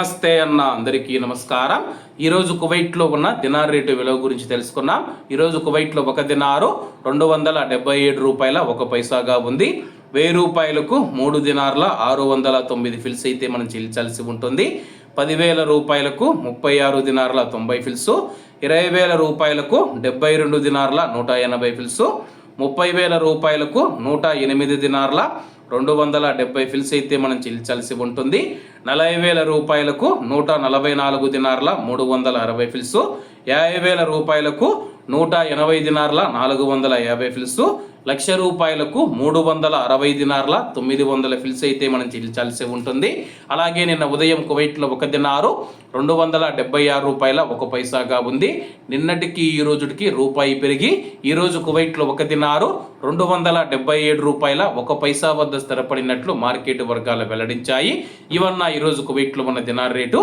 నమస్తే అన్న అందరికీ నమస్కారం. ఈరోజు కువైట్లో ఉన్న దినార్ రేటు విలువ గురించి తెలుసుకున్నాం. ఈరోజు కువైట్లో ఒక దినారు రెండు వందల డెబ్బై ఏడు రూపాయల ఒక పైసాగా ఉంది. వెయ్యి రూపాయలకు మూడు దినార్ల ఆరు వందల తొమ్మిది ఫిల్స్ అయితే మనం చెల్లించాల్సి ఉంటుంది. పదివేల రూపాయలకు ముప్పై ఆరు దినార్ల తొంభై ఫిల్సు ఇరవై వేల రూపాయలకు డెబ్బై రెండు దినార్ల నూట ఎనభై ఫిల్స్ ముప్పై వేల రూపాయలకు నూట ఎనిమిది దినార్ల రెండు వందల డెబ్బై ఫిల్స్ అయితే మనం చెల్లించాల్సి ఉంటుంది. నలభై వేల రూపాయలకు నూట నలభై నాలుగు దినార్ల మూడు వందల అరవై ఫిల్స్. యాభై వేల రూపాయలకు నూట ఎనభై దినార్ల నాలుగు వందల యాభై ఫిల్స్. లక్ష రూపాయలకు మూడు వందల అరవై దినార్ల తొమ్మిది వందల ఫిల్స్ అయితే మనం చెల్లించాల్సి ఉంటుంది. అలాగే నిన్న ఉదయం కువైట్లో ఒక దినారు రెండు వందల డెబ్బై ఆరు రూపాయల ఒక పైసాగా ఉంది. నిన్నటికి ఈ రోజుకి రూపాయి పెరిగి ఈరోజు కువైట్లో ఒక దినారు రెండు వందల డెబ్బై ఏడు రూపాయల ఒక పైసా వద్ద స్థిరపడినట్లు మార్కెట్ వర్గాలు వెల్లడించాయి. ఇవన్న ఈరోజు కువైట్లో ఉన్న దినార్ రేటు.